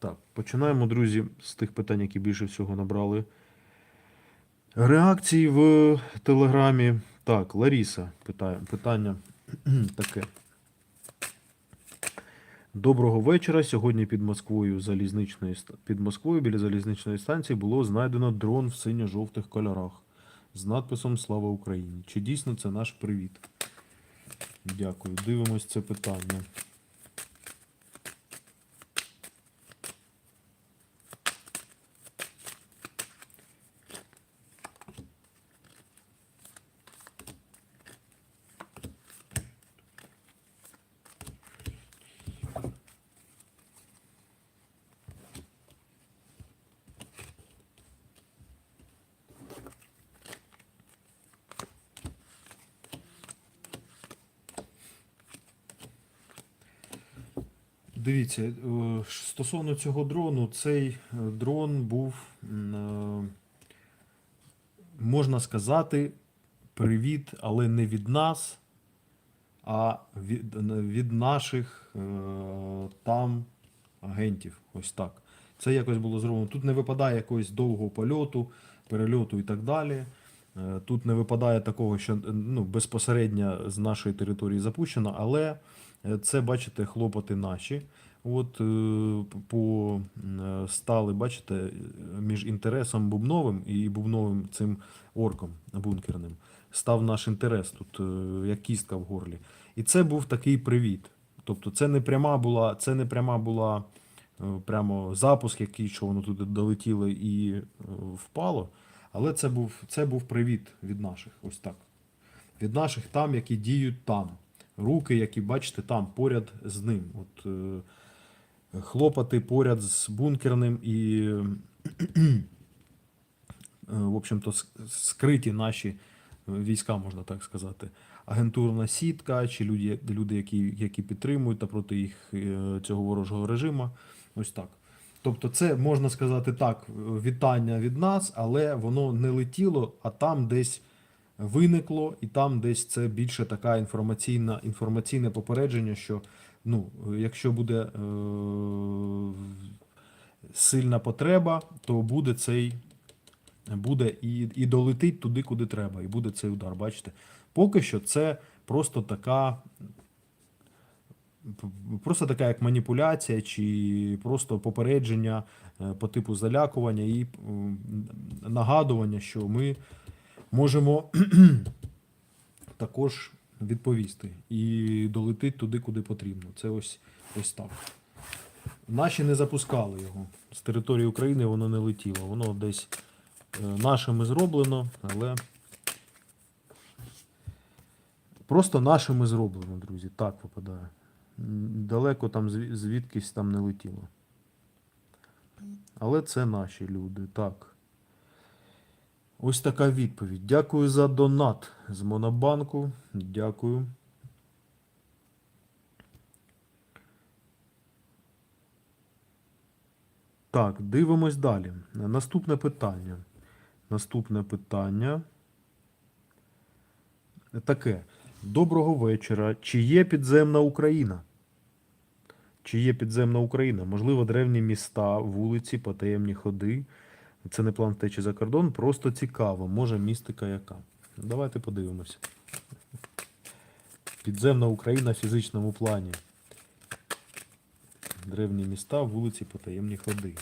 Так, починаємо, друзі, з тих питань, які більше всього набрали. Реакції в Телеграмі. Так, Ларіса питає, питання таке. Доброго вечора. Сьогодні під Москвою залізничної під Москвою біля залізничної станції було знайдено дрон в синьо-жовтих кольорах з надписом Слава Україні. Чи дійсно це наш привіт? Дякую. Дивимось це питання. Дивіться, е, стосовно цього дрону, цей е, дрон був, е, можна сказати, привіт, але не від нас, а від, від наших там агентів. Ось так. Це якось було зроблено. Тут не випадає якогось довгого польоту, перельоту і так далі. Тут не випадає такого, що ну, безпосередньо з нашої території запущено, але це, бачите, хлопоти наші. От е, по е, стали, бачите, е, між інтересом бубновим і бубновим цим орком бункерним став наш інтерес тут, е, як кістка в горлі. І це був такий привіт. Тобто, це не пряма була, це не пряма була е, прямо запуск, який що воно туди долетіло і е, впало. Але це був, це був привіт від наших. Ось так. Від наших там, які діють там. Руки, які бачите, там поряд з ним. От, е, хлопати поряд з бункерним і, е, в общем-то, скриті наші війська, можна так сказати. Агентурна сітка, чи люди, люди які, які підтримують та проти їх е, цього ворожого режиму. Ось так. Тобто, це можна сказати так, вітання від нас, але воно не летіло, а там десь виникло, і там десь це більше така інформаційна, інформаційне попередження, що ну, якщо буде е, сильна потреба, то буде цей буде і, і долетить туди, куди треба, і буде цей удар. Бачите? Поки що це просто така. Просто така як маніпуляція, чи просто попередження е, по типу залякування і нагадування, що ми можемо також відповісти і долетить туди, куди потрібно. Це ось, ось так. Наші не запускали його. З території України воно не летіло. Воно десь е, нашими зроблено, але просто нашими зроблено, друзі. Так випадає. Далеко там звідкись там не летіло. Але це наші люди, так. Ось така відповідь. Дякую за донат з Монобанку. Дякую. Так, дивимось далі. Наступне питання. Наступне питання. Таке. Доброго вечора. Чи є підземна Україна? Чи є підземна Україна? Можливо, древні міста, вулиці, потаємні ходи. Це не план втечі за кордон, просто цікаво. Може, містика яка. Давайте подивимося. Підземна Україна в фізичному плані. Древні міста, вулиці, потаємні ходи.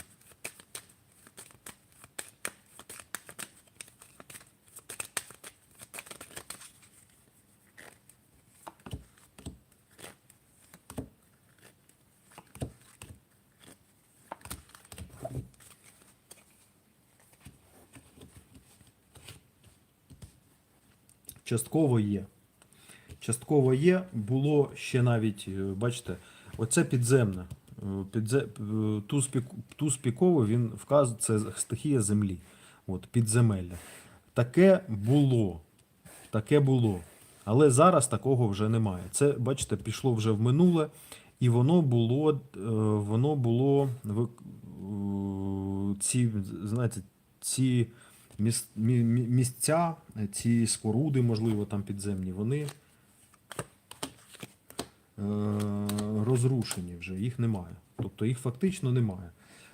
Частково є. Частково є. Було ще навіть, е, бачите, оце підземне. Е, Підзе... е, Туз, пік... туз він вказує, це стихія землі. От, підземелля. Таке було. Таке було. Але зараз такого вже немає. Це, бачите, пішло вже в минуле, і воно було, воно було ці, знаєте, ці місця, е, ці споруди, можливо, там підземні, вони е, розрушені вже, їх немає. Тобто їх фактично немає.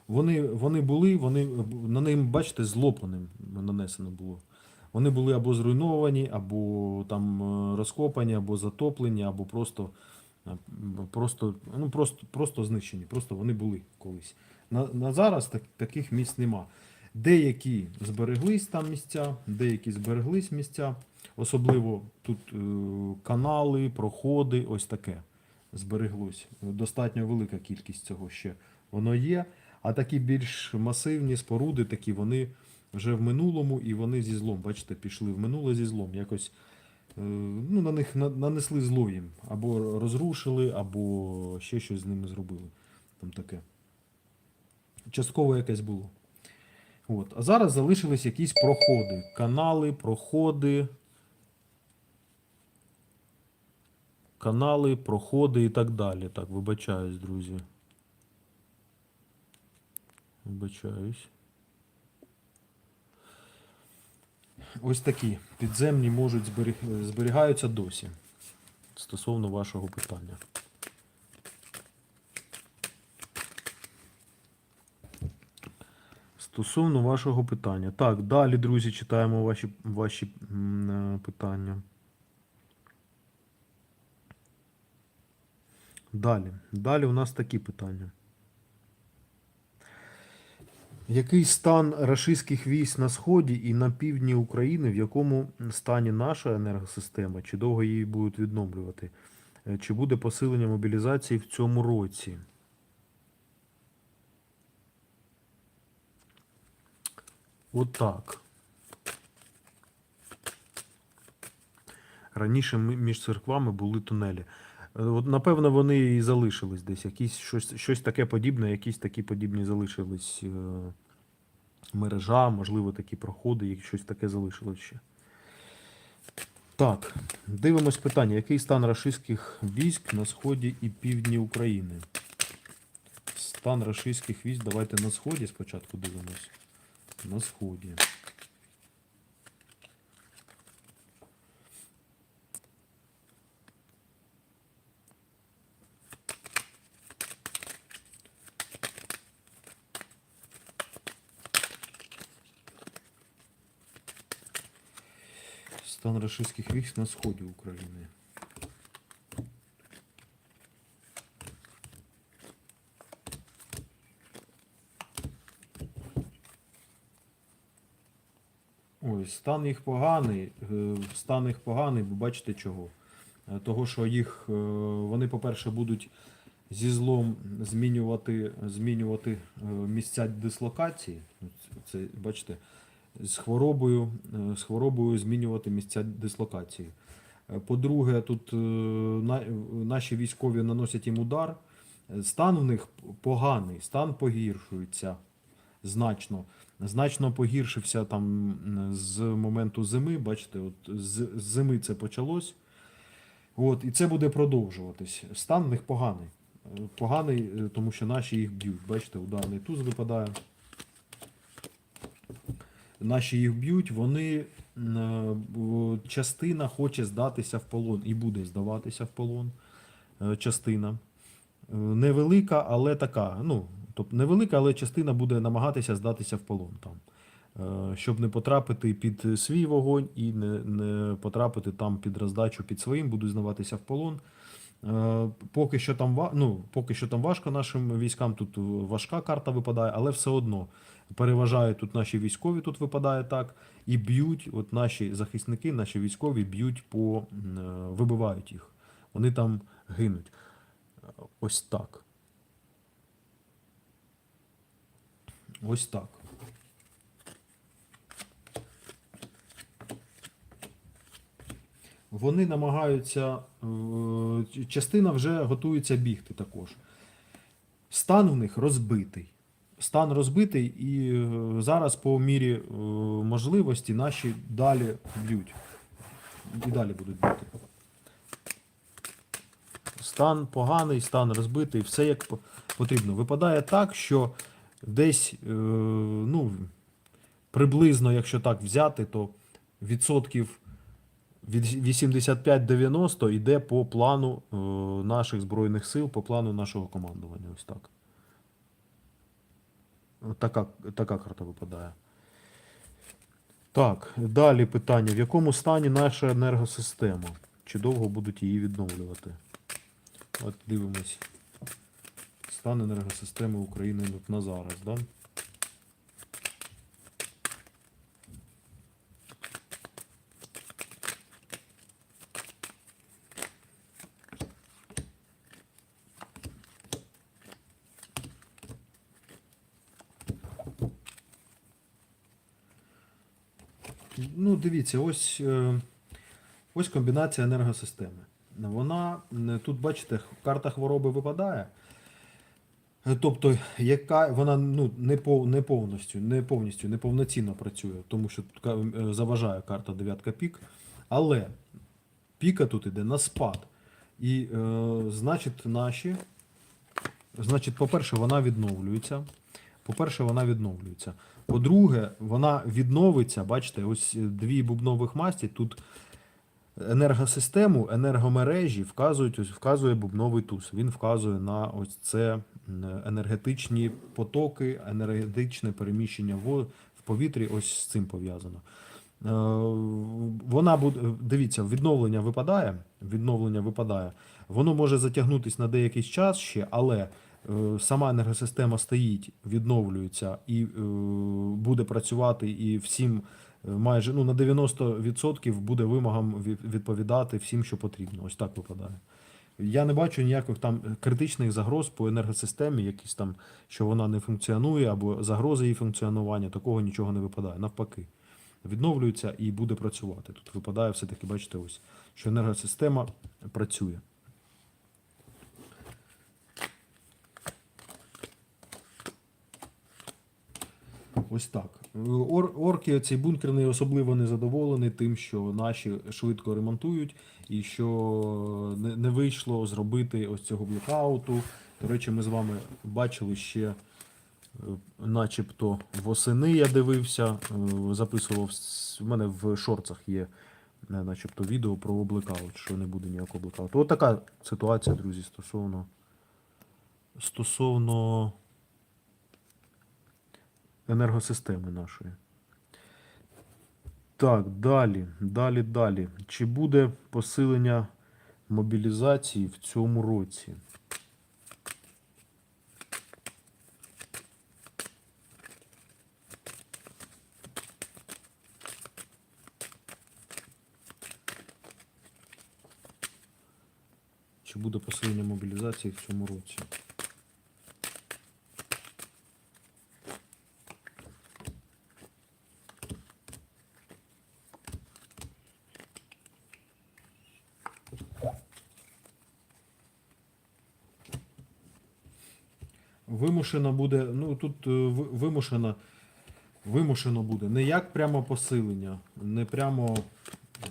Вони, вони були, вони, на ним, бачите, злопаним нанесено було. Вони були або зруйновані, або там е, розкопані, або затоплені, або просто, просто, ну, просто, просто знищені. Просто вони були колись. На, на зараз так, таких місць нема. Деякі збереглись там місця, деякі збереглись місця. Особливо тут е, канали, проходи, ось таке збереглось. Достатньо велика кількість цього ще воно є. А такі більш масивні споруди, такі вони вже в минулому, і вони зі злом, бачите, пішли в минуле зі злом. Якось е, ну, на них на- нанесли зло їм. Або розрушили, або ще щось з ними зробили. Там таке. Частково якесь було. От. А зараз залишились якісь проходи. Канали, проходи. Канали, проходи і так далі. Так, вибачаюсь, друзі. Вибачаюсь. Ось такі підземні можуть зберіг... зберігаються досі. Стосовно вашого питання. Стосовно вашого питання. Так, далі, друзі, читаємо ваші, ваші е, питання. Далі. Далі у нас такі питання. Який стан рашистських військ на сході і на півдні України, в якому стані наша енергосистема, чи довго її будуть відновлювати? Е, Чи буде посилення мобілізації в цьому році? Отак. Раніше між церквами були тунелі. Е, От, напевно, вони і залишились десь. Якісь, щось, щось таке подібне, якісь такі подібні залишились е, мережа, можливо, такі проходи, як щось таке залишилось ще. Так, дивимось питання. Який стан рашистських військ на сході і півдні України? Стан рашистських військ, давайте на сході спочатку дивимось. На сході. Стан рашистських військ на сході України. Стан їх поганий. е, Стан їх поганий, ви бачите чого? Е, Того, що їх, е, вони, по-перше, будуть зі злом змінювати, змінювати місця дислокації. Це, бачите, з хворобою, з хворобою змінювати місця дислокації. По-друге, тут наші військові наносять їм удар. Стан в них поганий, стан погіршується значно. Значно погіршився там з моменту зими. Бачите, от з з зими це почалось. От, і це буде продовжуватись. Стан в них поганий. Поганий, е, тому що наші їх б'ють. Бачите, ударний туз випадає. Наші їх б'ють, вони частина хоче здатися в полон і буде здаватися в полон. е, Частина. Е, Невелика, але така. Ну, тобто невелика, але частина буде намагатися здатися в полон там. Е, Щоб не потрапити під свій вогонь і не, не потрапити там під роздачу під своїм, будуть здаватися в полон. Е, Поки що там ну, поки що там важко нашим військам, тут важка карта випадає, але все одно переважають тут наші військові, тут випадає так, і б'ють, от наші захисники, наші військові б'ють по е, вибивають їх. Вони там гинуть. Ось так. Ось так. Вони намагаються, е, частина вже готується бігти також. Стан в них розбитий. Стан розбитий, і е, зараз по мірі е, можливості наші далі б'ють. І далі будуть бити. Стан поганий, стан розбитий, все як потрібно. Випадає так, що десь, е, ну, приблизно, якщо так взяти, то відсотків від 85-90 йде по плану е, наших Збройних сил, по плану нашого командування. Ось так. така, така карта випадає. Так, далі питання. В якому стані наша енергосистема? Чи довго будуть її відновлювати? От дивимось. Стан енергосистеми України на зараз, да? Ну, дивіться, ось, е, ось комбінація енергосистеми. Вона тут, бачите, карта хвороби випадає. Тобто, яка вона ну, не, пов, не повністю, не повністю, не повноцінно працює, тому що тут е, заважає карта дев'ятка пік. Але піка тут іде на спад. І, е, значить, наші. Значить, по-перше, вона відновлюється. По-перше, вона відновлюється. По-друге, вона відновиться. Бачите, ось е, дві бубнових масті. Тут енергосистему, енергомережі вказують, ось вказує бубновий туз. Він вказує на ось це енергетичні потоки, енергетичне переміщення в, повітрі. Ось з цим пов'язано. Е, Вона буде, дивіться, відновлення випадає. Відновлення випадає. Воно може затягнутися на деякий час ще, але е, сама енергосистема стоїть, відновлюється і е, буде працювати, і всім майже ну, на 90% буде вимогам відповідати всім, що потрібно. Ось так випадає. Я не бачу ніяких там критичних загроз по енергосистемі, якісь там, що вона не функціонує, або загрози її функціонування, такого нічого не випадає. Навпаки, відновлюється і буде працювати. Тут випадає все-таки, бачите, ось, що енергосистема працює. Ось так. Ор, орки, цей бункерний особливо не задоволений тим, що наші швидко ремонтують, і що не, вийшло зробити ось цього блокауту. До речі, ми з вами бачили ще, е, начебто, восени я дивився, е, записував в мене в шорцах є, е, начебто, відео про блекаут, що не буде ніякого блекауту. Ось така ситуація, друзі, стосовно. Стосовно енергосистеми нашої. Так, далі, далі, далі. Чи буде посилення мобілізації в цьому році? Чи буде посилення мобілізації в цьому році? Вимушено буде, ну тут е, вимушено, вимушено буде не як прямо посилення, не прямо е,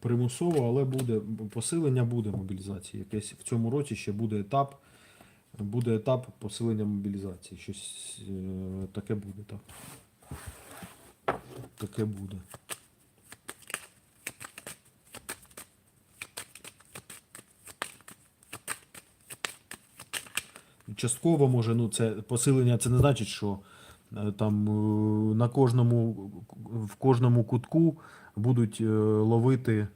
примусово, але буде посилення буде мобілізації. Якесь в цьому році ще буде етап, буде етап посилення мобілізації. Щось е, таке буде, так. Таке буде. Частково може, ну це посилення, це не значить, що е, там е, на кожному в кожному кутку будуть е, ловити.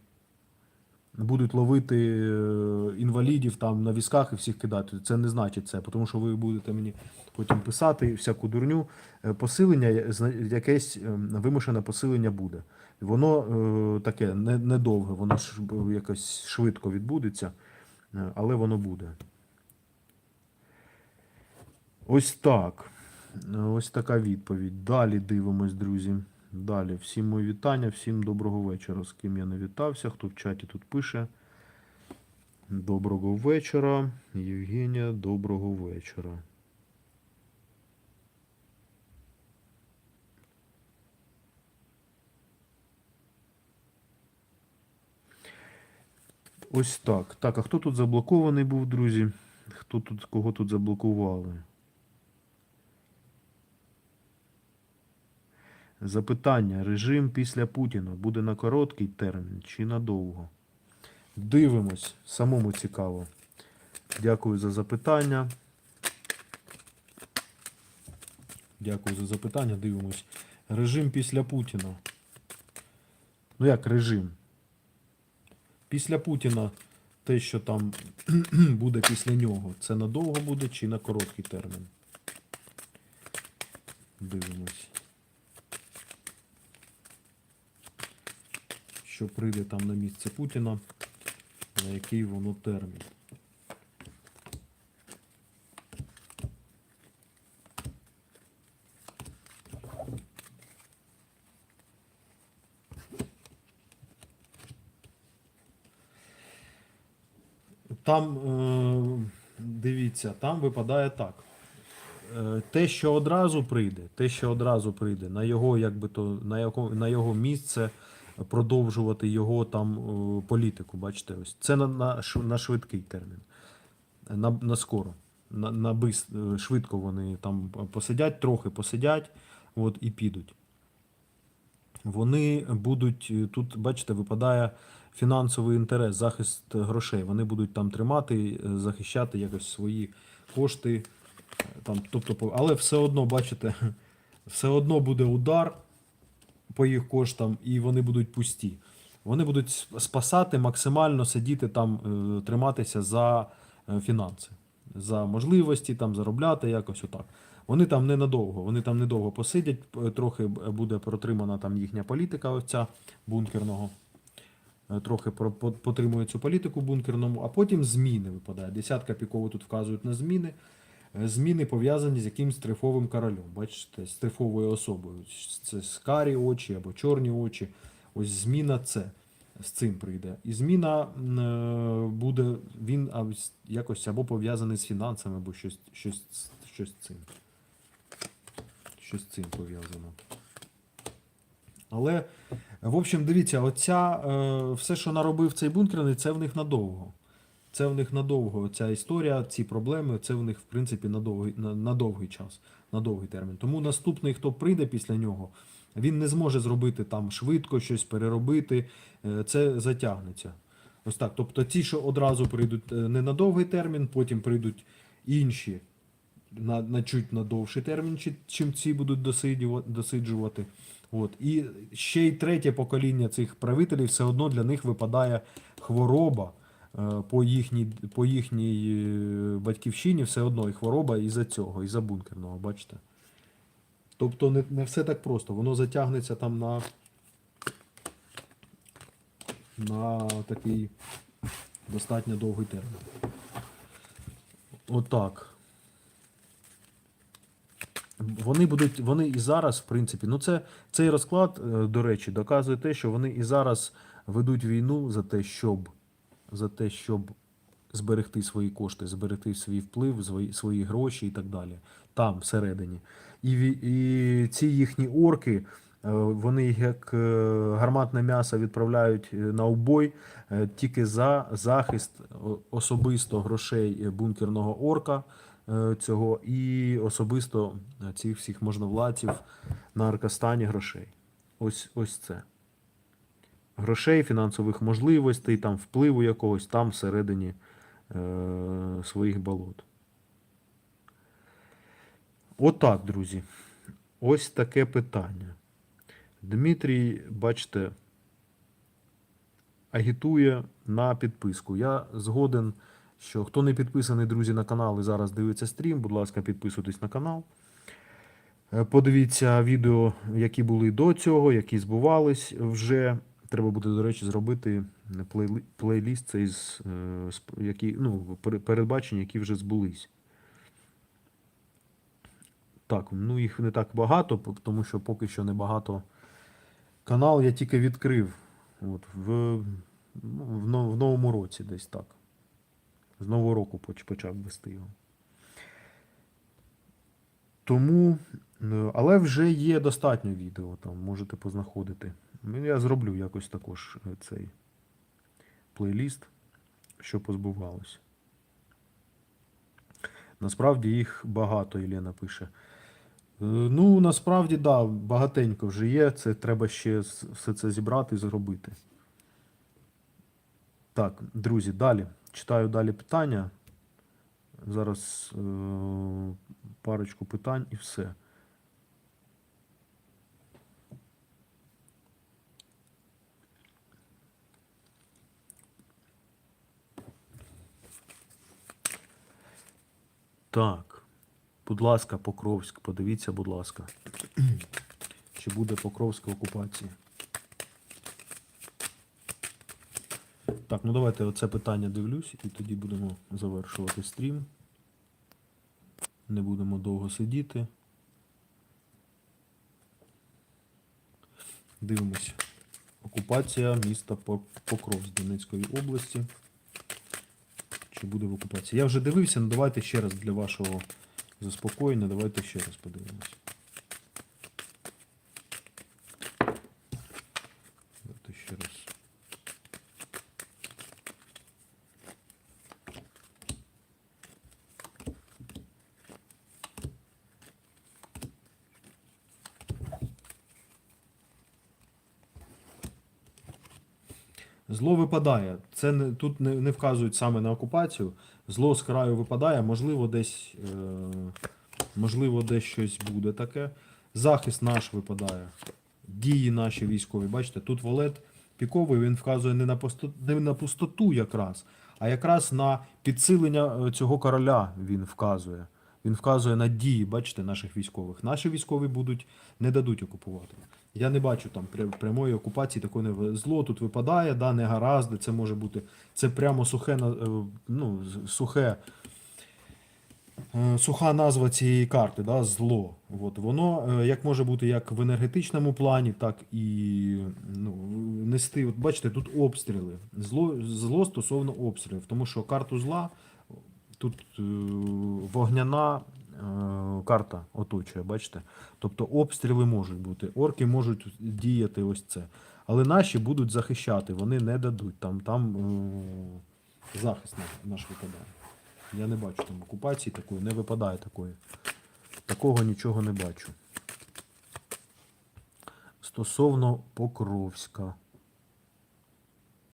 Будуть ловити інвалідів там на візках і всіх кидати. Це не значить це, тому що ви будете мені потім писати всяку дурню. Посилення, якесь вимушене посилення буде. Воно таке не- недовге, воно ж якось швидко відбудеться, але воно буде. Ось так. Ось така відповідь. Далі дивимось, друзі. Далі. Всім мої вітання, всім доброго вечора. З ким я не вітався, хто в чаті тут пише. Доброго вечора. Євгенія, доброго вечора. Ось так. Так, а хто тут заблокований був, друзі? Хто тут, кого тут заблокували? Запитання. Режим після Путіна буде на короткий термін чи надовго? Дивимось, самому цікаво. Дякую за запитання. Дякую за запитання. Дивимось. Режим після Путіна. Ну як режим? Після Путіна те, що там буде після нього, це надовго буде чи на короткий термін? Дивимось. Що прийде там на місце Путіна, на який воно термін. Там, е, дивіться, там випадає так. Е, Те, що одразу прийде, те, що одразу прийде, на його, якби то, на його, на його місце продовжувати його там е, політику, бачите, ось. Це на, на, на швидкий термін. На, на скоро. На, на бис, е, швидко вони там посидять, трохи посидять, от, і підуть. Вони будуть, е, тут, бачите, випадає фінансовий інтерес, захист грошей. Вони будуть там тримати, захищати якось свої кошти. Там, тобто, але все одно, бачите, все одно буде удар по їх коштам, і вони будуть пусті. Вони будуть спасати, максимально сидіти там, е, триматися за е, фінанси, за можливості там заробляти якось отак. Вони там ненадовго, вони там недовго посидять, трохи буде протримана там їхня політика, оця бункерного. Е, Трохи потримує цю політику бункерному, а потім зміни випадає. Десятка піково тут вказують на зміни. Е, Зміни пов'язані з якимсь трифовим королем. Бачите, з трифовою особою. Це скарі очі або чорні очі. Ось зміна це з цим прийде. І зміна е, буде, він якось або пов'язаний з фінансами, або щось, щось, щось цим. Щось цим пов'язано. Але, в общем, дивіться, оця, е, все, що наробив цей бункерний, це в них надовго. Це в них надовго. Ця історія, ці проблеми, це в них, в принципі, на довгий, на, на довгий час, на довгий термін. Тому наступний, хто прийде після нього, він не зможе зробити там швидко щось переробити. Е, Це затягнеться. Ось так. Тобто ті, що одразу прийдуть е, не на довгий термін, потім прийдуть інші на, на чуть на довший термін, чи- чим ці будуть досиджувати. От. І ще й третє покоління цих правителів все одно для них випадає хвороба по їхній, по їхній е, батьківщині, все одно і хвороба із-за цього, із-за бункерного, бачите? Тобто не, не все так просто, воно затягнеться там на, на такий достатньо довгий термін. Отак. Вони будуть, вони і зараз, в принципі, ну це цей розклад, е, до речі, доказує те, що вони і зараз ведуть війну за те, щоб за те, щоб зберегти свої кошти, зберегти свій вплив, свої, свої гроші і так далі. Там, всередині. І, і ці їхні орки, е, вони як е, гарматне м'ясо відправляють е, на убой е, тільки за захист особисто грошей бункерного орка цього і особисто цих всіх можновладців на Аркастані грошей. Ось, ось це. Грошей, фінансових можливостей, там впливу якогось там всередині е, своїх болот. Отак, друзі. Ось таке питання. Дмитрій, бачите, агітує на підписку. Я згоден, що хто не підписаний, друзі, на канал і зараз дивиться стрім, будь ласка, підписуйтесь на канал. Е, Подивіться відео, які були до цього, які збувались вже. Треба буде, до речі, зробити плейлі- плейліст цей з е, які, ну, пере- передбачень, які вже збулись. Так, ну їх не так багато, тому що поки що не багато. Канал я тільки відкрив. От, в, ну, в, новому році десь так. З нового року почав вести його. Тому, е, але вже є достатньо відео, там можете познаходити. Ну, Я зроблю якось також е, цей плейліст, що позбувалось. Насправді їх багато, Єлена пише. Е, Ну, насправді, так, да, багатенько вже є. Це треба ще все це зібрати і зробити. Так, друзі, далі. Читаю далі питання. Зараз е, парочку питань і все. Так. Будь ласка, Покровськ, подивіться, будь ласка. Чи буде Покровська окупація? Так, ну давайте оце питання дивлюсь і тоді будемо завершувати стрім. Не будемо довго сидіти. Дивимося. Окупація міста Покровськ Донецької області. Чи буде в окупації? Я вже дивився, ну давайте ще раз для вашого заспокоєння, давайте ще раз подивимось. Давайте ще раз. Зло випадає. Це не, тут не, не вказують саме на окупацію. Зло з краю випадає, можливо, десь, е, можливо, десь щось буде таке. Захист наш випадає. Дії наші військові. Бачите, тут валет піковий, він вказує не на, пустоту, не на пустоту якраз, а якраз на підсилення е, цього короля він вказує. Він вказує на дії, бачите, наших військових. Наші військові будуть, не дадуть окупувати. Я не бачу там пря- прямої окупації, такої не зло тут випадає, да, не гаразди, це може бути. Це прямо сухе, е, ну, сухе, е, суха назва цієї карти, да, зло. От, воно е, як може бути як в енергетичному плані, так і ну, нести. От бачите, тут обстріли. Зло, зло стосовно обстрілів, тому що карту зла тут вогняна карта оточує, бачите? Тобто обстріли можуть бути, орки можуть діяти ось це. Але наші будуть захищати, вони не дадуть. Там, там е, захист наш випадає. Я не бачу там окупації такої, не випадає такої. Такого нічого не бачу. Стосовно Покровська.